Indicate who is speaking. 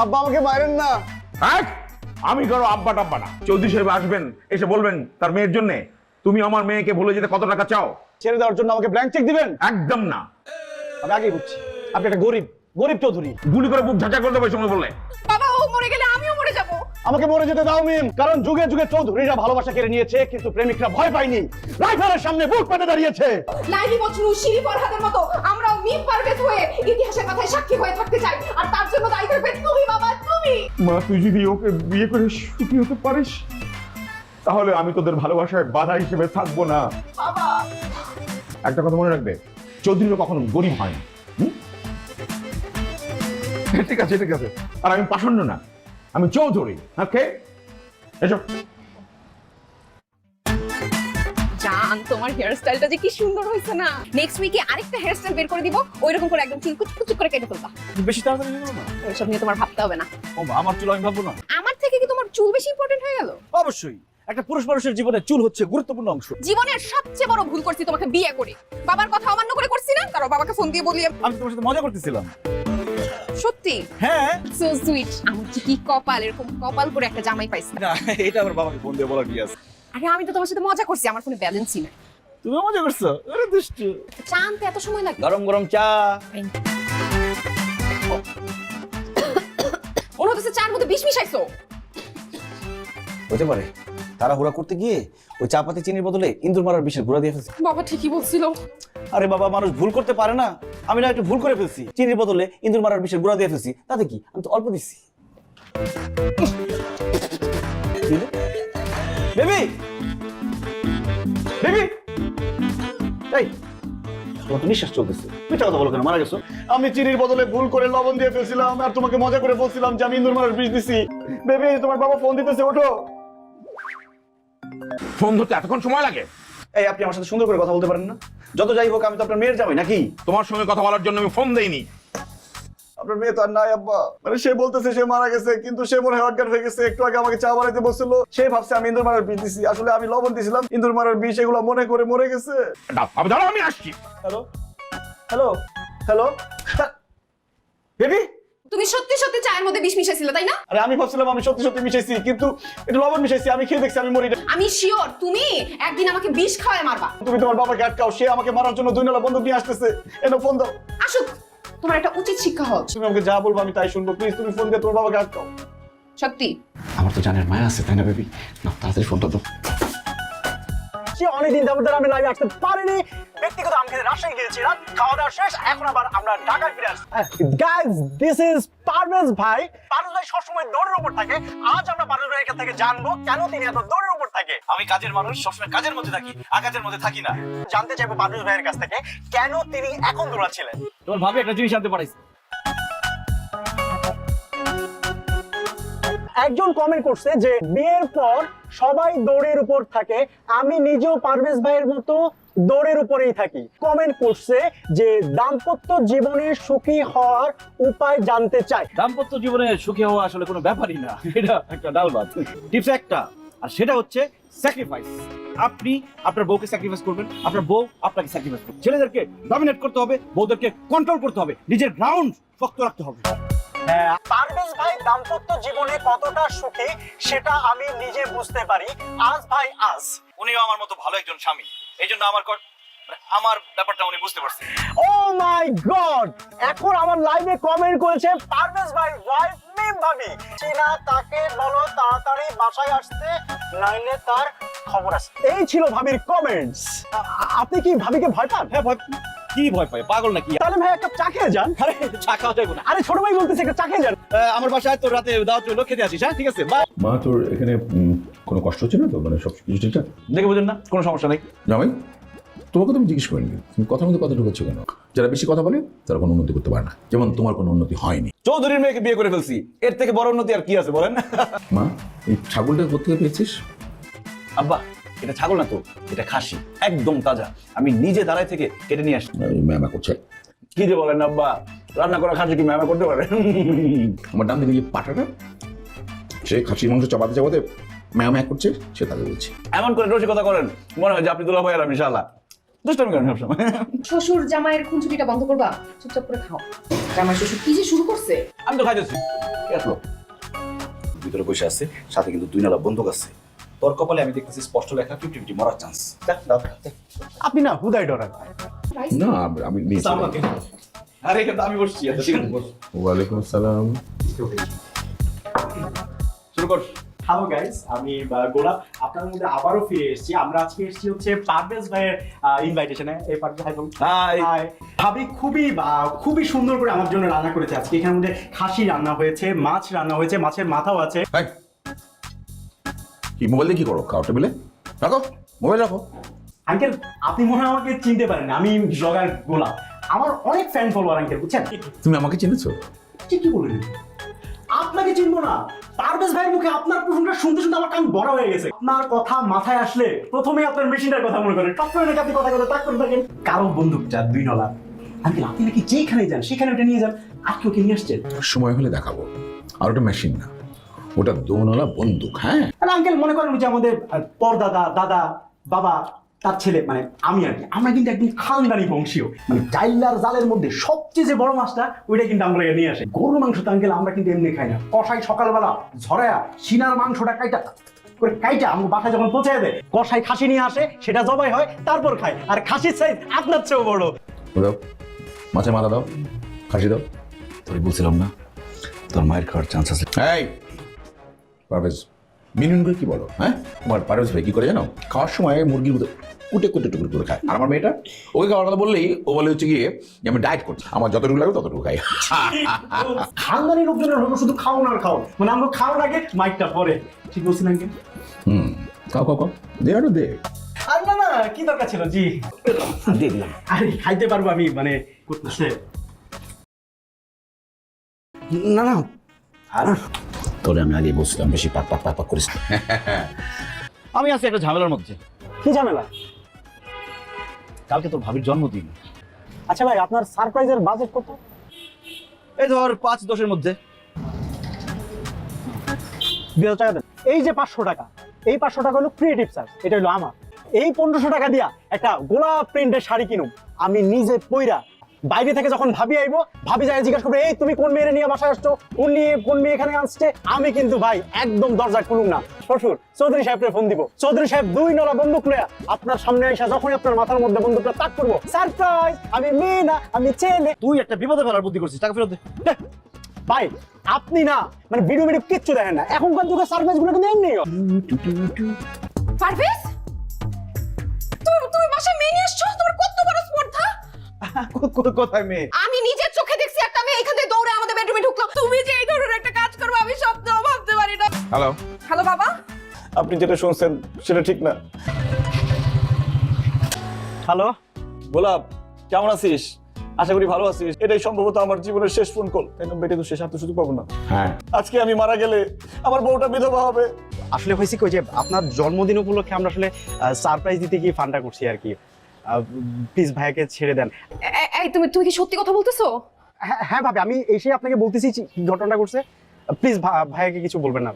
Speaker 1: আব্বা আমাকে মারেন না।
Speaker 2: হ্যাঁ আমি কারও আব্বা টাব্বা না। চৌধুরী সাহেব আসবেন এসে বলবেন তার মেয়ের জন্য। তুমি আমার মেয়েকে বলে যেতে কত টাকা চাও?
Speaker 1: ছেড়ে দেওয়ার জন্য আমাকে ব্ল্যাঙ্ক চেক দিবেন?
Speaker 2: একদম না।
Speaker 1: আমি আগেই বুঝছি। আপনি একটা গরিব গরিব চৌধুরী।
Speaker 2: গুলি করে বুক ঝাঁচা করে দেবো সময় বললে
Speaker 3: বাবা ও মরে গেলে আমিও মরে যাব।
Speaker 1: আমাকে মরে যেতে দাও মিম কারণ যুগে যুগে চৌধুরীরা ভালোবাসা কেড়ে নিয়েছে কিন্তু প্রেমিকরা ভয় পায়নি। রাইফেলের সামনে বুক পেতে দাঁড়িয়েছে।
Speaker 3: লাইলি শিরি ফরহাদের মতো পারভেজ হয়ে ইতিহাসের কথায় সাক্ষী হয়ে থাকতে চাই। আর তার জন্য দায়ী থাকবে তুমি বাবা তুমি।
Speaker 2: মা তুই যদি ওকে বিয়ে করে সুখী হতে পারিস তাহলে আমি তোদের ভালোবাসায় বাধা হিসেবে থাকব না।
Speaker 3: বাবা।
Speaker 2: একটা কথা মনে রাখবে চৌধুরীরা কখনো গরিব হয় না ঠিক আছে ঠিক আছে। আর আমি পাষণ্ড না আমি চৌধুরী ওকে এসব
Speaker 3: জান তোমার হেয়ার স্টাইলটা যে কি সুন্দর হয়েছে না? নেক্সট উইকে আরেকটা হেয়ার স্টাইল বের করে দিব ওইরকম করে একদম চুল কুচি কুচি করে কেটে ফেলবা।
Speaker 4: বেশি তাড়াতাড়ি গেলো না?
Speaker 3: ওইসব নিয়ে তোমার ভাবতে হবে না।
Speaker 4: ও আমার চুল আমি ভাববো না।
Speaker 3: আমার থেকে কি তোমার চুল বেশি ইম্পর্টেন্ট হয়ে গেল?
Speaker 4: অবশ্যই। একটা পুরুষ মানুষের জীবনে চুল হচ্ছে গুরুত্বপূর্ণ অংশ।
Speaker 3: জীবনের সবচেয়ে বড় ভুল করছি তোমাকে বিয়ে করে। বাবার কথা অমান্য করে করছি না কারও বাবাকে ফোন দিয়ে বলি
Speaker 4: আমি। তোমার সাথে মজা করতেছিলাম।
Speaker 3: সত্যি?
Speaker 4: হ্যাঁ।
Speaker 3: সো সুইট আমার কি কপাল এরকম কপাল করে একটা জামাই পাইছি।
Speaker 4: না এটা আমার বাবাকে ফোন দিয়ে বলার কি আছে?
Speaker 3: আরে আমি তো তোমার সাথে মজা করছি আমার ফোনে ব্যালেন্সই নাই।
Speaker 4: তুমি মজা করছ? আরে দুষ্টু।
Speaker 3: চা আনতে এত সময় লাগে।
Speaker 4: গরম গরম চা।
Speaker 3: মনে হচ্ছে চার মধ্যে বিষ মিশাইছো।
Speaker 4: হতে পারে। তারা হুড়া করতে গিয়ে ওই চা পাতি চিনির বদলে ইন্দুর মারার বিষের গুঁড়া দিয়ে ফেলছে।
Speaker 3: বাবা ঠিকই বলছিল।
Speaker 4: আরে বাবা মানুষ ভুল করতে পারে না। আমি না একটু ভুল করে ফেলছি। চিনির বদলে ইন্দুর মারার বিষের গুঁড়া দিয়ে ফেলছি। তাতে কি? আমি তো অল্প দিচ্ছি। বেবি! বেবি! এই তোমার তো নিঃশ্বাস চলতেছে। মিথ্যা কথা বলো কেন? মারা গেছো?
Speaker 1: আমি চিনির বদলে ভুল করে লবণ দিয়ে ফেলছিলাম আর তোমাকে মজা করে বলছিলাম যে আমি ইন্দুর মারার বিষ দিছি। বেবি তোমার বাবা ফোন দিতেছে ওঠো।
Speaker 2: ফোন ধরতে এতক্ষণ সময় লাগে?
Speaker 4: এই আপনি আমার সাথে সুন্দর করে কথা বলতে পারেন না। যত যাই হোক আমি তো আপনার মেয়ের যাবই নাকি?
Speaker 2: তোমার সঙ্গে কথা বলার জন্য আমি ফোন দেইনি।
Speaker 1: আপনার মেয়ে তো আর নাই আব্বা। মানে সে বলতেছে সে মারা গেছে কিন্তু সে মনে হয় অজ্ঞান হয়ে গেছে। একটু আগে আমাকে চা বানাইতে বলছিল সে ভাবছে আমি ইন্দুর মারার বিষ দিছি। আসলে আমি লবণ দিছিলাম ইন্দুর মারার বিষ এগুলো মনে করে মরে গেছে।
Speaker 2: আমি আমি আসছি।
Speaker 1: হ্যালো? হ্যালো? হ্যালো? বেবি?
Speaker 3: তুমি সত্যি সত্যি চায়ের মধ্যে বিষ মিশাইছিলে তাই না?
Speaker 1: আরে আমি ভাবছিলাম আমি সত্যি সত্যি মিশাইছি কিন্তু একটু লবণ মিশাইছি আমি খেয়ে দেখছি আমি মরি না।
Speaker 3: আমি শিওর তুমি একদিন আমাকে বিষ খাওয়ায় মারবা।
Speaker 1: তুমি তোমার বাবাকে আটকাও সে আমাকে মারার জন্য দুই নালা বন্দুক নিয়ে আসতেছে। এনো ফোন দাও।
Speaker 3: আসুক। তোমার একটা উচিত শিক্ষা হওয়া উচিত।
Speaker 1: তুমি আমাকে যা বলব আমি তাই শুনব। প্লিজ তুমি ফোন দিয়ে তোমার বাবাকে আটকাও।
Speaker 3: সত্যি?
Speaker 4: আমার তো জানের মায়া আছে তাই না বেবি? না তাড়াতাড়ি ফোনটা দাও।
Speaker 5: সে অনেকদিন যাবত আমি লাইভে আসতে পারিনি। ব্যক্তিগত আমি খেতে রাজশাহী গিয়েছিলাম। খাওয়া দাওয়া শেষ এখন আবার আমরা ঢাকায় ফিরে আসছি। গাইজ দিস ইজ পারভেজ ভাই। পারভেজ ভাই সবসময় দৌড়ের উপর থাকে। আজ আমরা পারভেজ ভাইয়ের কাছ থেকে জানব কেন তিনি এত দৌড়ের উপর থাকে?
Speaker 4: আমি কাজের মানুষ সবসময় কাজের মধ্যে থাকি আকাজের মধ্যে থাকি না।
Speaker 5: জানতে চাইব পারভেজ ভাইয়ের কাছ থেকে কেন তিনি এখন দৌড়াচ্ছিলেন?
Speaker 4: তোমার ভাবি একটা জিনিস আনতে পারাইছে।
Speaker 5: একজন কমেন্ট করছে যে, বিয়ের পর সবাই দৌড়ের উপর থাকে, আমি নিজেও পারভেজ ভাইয়ের মতো দৌড়ের উপরেই থাকি। কমেন্ট করছে যে, দাম্পত্য জীবনে সুখী হওয়ার উপায় জানতে চাই
Speaker 4: দাম্পত্য জীবনে সুখী হওয়া আসলে কোনো ব্যাপারই না, এটা একটা ডাল ভাত। টিপস একটা, আর সেটা হচ্ছে স্যাক্রিফাইস আপনি আপনার বউকে স্যাক্রিফাইস করবেন, আপনার বউ আপনাকে স্যাক্রিফাইস করবে। ছেলেদেরকে ডমিনেট করতে হবে, বউদেরকে কন্ট্রোল করতে হবে, নিজের গ্রাউন্ড শক্ত রাখতে হবে।
Speaker 5: পারভেজ ভাই দাম্পত্য জীবনে কতটা সুখী সেটা আমি নিজে বুঝতে পারি। আজ ভাই আজ।
Speaker 4: উনিও আমার মতো ভালো একজন স্বামী। এই জন্য আমার মানে আমার ব্যাপারটা উনি বুঝতে পারছেন।
Speaker 5: ও মাই গড এখন আমার লাইভে কমেন্ট করেছে পারভেজ ভাই ওয়াইফ মিম ভাবি। চিনা তাকে বলো তাড়াতাড়ি বাসায় আসতে নইলে তার খবর আছে। এই ছিল ভাবির কমেন্টস আপনি কি ভাবিকে ভয় পান?
Speaker 4: হ্যাঁ ভয় কি ভয় পায়? পাগল নাকি?
Speaker 5: তাহলে ভাই একটা চা খেয়ে যান।
Speaker 4: আরে চা খাওয়া যাবে না।
Speaker 5: আরে ছোট ভাই বলতেছে একটা চা খেয়ে যান।
Speaker 4: আমার বাসায় তোর রাতে দাওয়াত খেতে আসিস হ্যাঁ? ঠিক আছে বাই
Speaker 2: মা তোর এখানে কোনো কষ্ট হচ্ছে না তো? মানে সব কিছু ঠিকঠাক?
Speaker 4: দেখে বুঝেন না কোনো সমস্যা নেই।
Speaker 2: জামাই তোমাকে তো আমি জিজ্ঞেস করিনি। তুমি কথার মধ্যে কথা ঢুকাচ্ছ কেন? যারা বেশি কথা বলে তারা কোনো উন্নতি করতে পারে না। যেমন তোমার কোনো উন্নতি হয়নি।
Speaker 4: চৌধুরীর মেয়েকে বিয়ে করে ফেলছি। এর থেকে বড় উন্নতি আর কি আছে বলেন?
Speaker 2: মা এই ছাগলটা কোথেকে পেয়েছিস?
Speaker 4: আব্বা এটা ছাগল না তো এটা খাসি একদম তাজা। আমি নিজে দাঁড়ায় থেকে কেটে নিয়ে আসি।
Speaker 2: ম্যামা করছে
Speaker 4: কি যে বলেন আব্বা রান্না করা খাসি কি ম্যামা করতে পারে?
Speaker 2: আমার ডান দিকে যে পাটাটা সে খাসির মাংস চাপাতে চাপাতে ম্যাম এক করছে সে তাকে বলছে।
Speaker 4: এমন করে রসিকতা করেন মনে হয় যে আপনি দুলা ভাই আর আমি শালা। দুষ্টামি করেন সবসময়।
Speaker 3: শ্বশুর জামাইয়ের খুনছুটিটা বন্ধ করবা চুপচাপ করে খাও। জামাই শ্বশুর কি যে শুরু করছে?
Speaker 4: আমি তো খাইতেছি। কে আসলো? ভিতরে বসে আছে সাথে কিন্তু দুই নালা বন্দুক আছে। তোর কপালে আমি দেখতেছি স্পষ্ট লেখা ফিফটি ফিফটি মরার চান্স
Speaker 5: আপনি না হুদাই ডরান।
Speaker 2: না আমি
Speaker 4: আরে আমি বসছি আচ্ছা।
Speaker 2: ওয়ালাইকুম আসসালাম।
Speaker 4: শুরু কর।
Speaker 5: হ্যালো গাইস আমি গোলাপ। আপনার মধ্যে আবারও ফিরে এসেছি। আমরা আজকে এসেছি হচ্ছে পারভেজ ভাইয়ের ইনভাইটেশনে এই পারভেজ ভাই।
Speaker 4: হাই.
Speaker 5: ভাবি খুবই আহ, খুবই সুন্দর করে আমার জন্য রান্না করেছে আজকে। এখানের মধ্যে খাসি রান্না হয়েছে মাছ রান্না হয়েছে মাছের মাথাও আছে।
Speaker 2: কি মোবাইল দিয়ে কি করো? খাও টেবিলে রাখো মোবাইল রাখো।
Speaker 5: আঙ্কেল আপনি মনে হয় আমাকে চিনতে পারেন আমি ব্লগার গোলাপ। আমার অনেক ফ্যান ফলোয়ার আঙ্কেল বুঝছেন?
Speaker 2: তুমি আমাকে চিনেছো?
Speaker 5: ঠিক কি বললেন আপনাকে চিনবো না। পারভেজ ভাইয়ের মুখে আপনার প্রশ্নটা শুনতে শুনতে আমার কান বড় হয়ে গেছে। আপনার কথা মাথায় আসলে প্রথমেই আপনার মেশিনটার কথা মনে করেন টপ করে নাকি আপনি কথা কথা তাক করে থাকেন। কারও বন্দুকটা দুই নলা। আঙ্কেল আপনি নাকি যেখানে যান সেখানে ওটা নিয়ে যান। আজকে ওকে নিয়ে আসছেন?
Speaker 2: সময় হলে দেখাবো। আর ওটা মেশিন না। ওটা দোনলা বন্দুক হ্যাঁ?
Speaker 5: আর আঙ্কেল মনে করেন যে আমাদের পরদাদা দাদা বাবা তার ছেলে মানে আমি আর কি। আমরা কিন্তু একদম খানদানি বংশীয়। মানে ডাইলার জালের মধ্যে সবচেয়ে যে বড় মাছটা ওইটা কিন্তু আমরা নিয়ে আসি। গরুর মাংস তো আঙ্কেল আমরা কিন্তু এমনি খাই না। কষাই সকালবেলা ঝরায়া সিনার মাংসটা কাইটা করে কাইটা আমার বাসায় যখন পৌঁছে দেয় কষাই খাসি নিয়ে আসে সেটা জবাই হয় তারপর খাই আর খাসির সাইজ আপনার চেয়েও বড়।
Speaker 2: দাও মাছের মাথা দাও খাসি দাও।
Speaker 4: তোর বলছিলাম না তোর মায়ের খাওয়ার চান্স আছে।
Speaker 2: এই পারভেজ মিনুন করে কি বলো হ্যাঁ? তোমার পারভেজ ভাই কি করে জানো? খাওয়ার সময় মুরগির মতো কুটে কুটে টুকুর করে খায়। আর আমার মেয়েটা ওকে খাওয়ার কথা বললেই ও বলে হচ্ছে গিয়ে যে আমি ডায়েট করছি। আমার যতটুকু লাগে ততটুকু খাই।
Speaker 5: খানদানি লোকজনের হলো শুধু খাওন আর খাও। মানে আমরা খাওয়ার আগে মাইকটা পরে। ঠিক বলছেন আঙ্কেল
Speaker 2: হুম খাও খাও খাও। দে আরও দে।
Speaker 5: আর না না কি দরকার ছিল? জি।
Speaker 4: দিয়ে দিলাম।
Speaker 5: আরে খাইতে পারব আমি মানে করতেছে।
Speaker 4: না না। আর তোরে আমি আগে বলছিলাম বেশি পাক পাক পাক পাক করিস না। আমি আছি একটা ঝামেলার মধ্যে।
Speaker 5: কি ঝামেলা?
Speaker 4: কালকে তোর ভাবির জন্মদিন।
Speaker 5: আচ্ছা ভাই আপনার সারপ্রাইজের বাজেট কত?
Speaker 4: এই ধর পাঁচ দশের মধ্যে।
Speaker 5: দুই হাজার টাকা দেন। এই যে পাঁচশো টাকা এই পাঁচশো টাকা হলো ক্রিয়েটিভ চার্জ এটা হলো আমার। এই পনেরোশো টাকা দিয়া একটা গোলাপ প্রিন্টের শাড়ি কিনুম। আমি নিজে পইরা বাইরে থেকে যখন ভাবি আইবো ভাবি যায় জিজ্ঞাসা করবে এই তুমি কোন মেয়েরে নিয়ে বাসায় আসছো? কোন নিয়ে কোন মেয়ে এখানে আসছে? আমি কিন্তু ভাই একদম দরজা খুলুম না। শ্বশুর চৌধুরী সাহেবকে ফোন দিব। চৌধুরী সাহেব দুই নলা বন্দুক লয়া আপনার সামনে আইসা যখনই আপনার মাথার মধ্যে বন্দুকটা তাক করব সারপ্রাইজ! আমি মেয়ে না আমি ছেলে!
Speaker 4: তুই একটা বিপদে ফেলার বুদ্ধি করছিস টাকা ফেরত দে।
Speaker 5: ভাই আপনি না মানে ভিডিও ভিডিও কিচ্ছু দেখেন না। এখনকার যুগের সার্ভিসগুলো কিন্তু এমনি
Speaker 3: পারভেজ তুমি তুমি বাসায় মেয়ে নিয়ে আসছো? তোমার কত
Speaker 4: কোথায় মেয়ে?
Speaker 3: আমি নিজের চোখে দেখছি একটা মেয়ে এখান থেকে দৌড়ে আমাদের বেডরুমে ঢুকলো। তুমি যে এই ধরনের একটা কাজ করবে আমি স্বপ্নেও ভাবতে পারি না।
Speaker 2: হ্যালো
Speaker 3: হ্যালো বাবা?
Speaker 1: আপনি যেটা শুনছেন সেটা ঠিক না।
Speaker 5: হ্যালো
Speaker 1: গোলাপ কেমন আছিস? আশা করি ভালো আছিস। এটাই সম্ভবত আমার জীবনের শেষ ফোন কল তাই না বেটে তো শেষ আর তো সুযোগ পাবো না।
Speaker 2: হ্যাঁ।
Speaker 1: আজকে আমি মারা গেলে আমার বউটা বিধবা হবে।
Speaker 5: আসলে হয়েছে কি ওই যে আপনার জন্মদিন উপলক্ষে আমরা আসলে সারপ্রাইজ দিতে গিয়ে ফান্ডা করছি আর কি। প্লিজ ভাইয়াকে ছেড়ে দেন।
Speaker 3: এই তুমি তুমি কি সত্যি কথা বলতেছো?
Speaker 5: হ্যাঁ ভাবি ভাবে আমি এসে আপনাকে বলতেছি কি ঘটনাটা ঘটছে। প্লিজ ভাইয়াকে কিছু বলবেন না।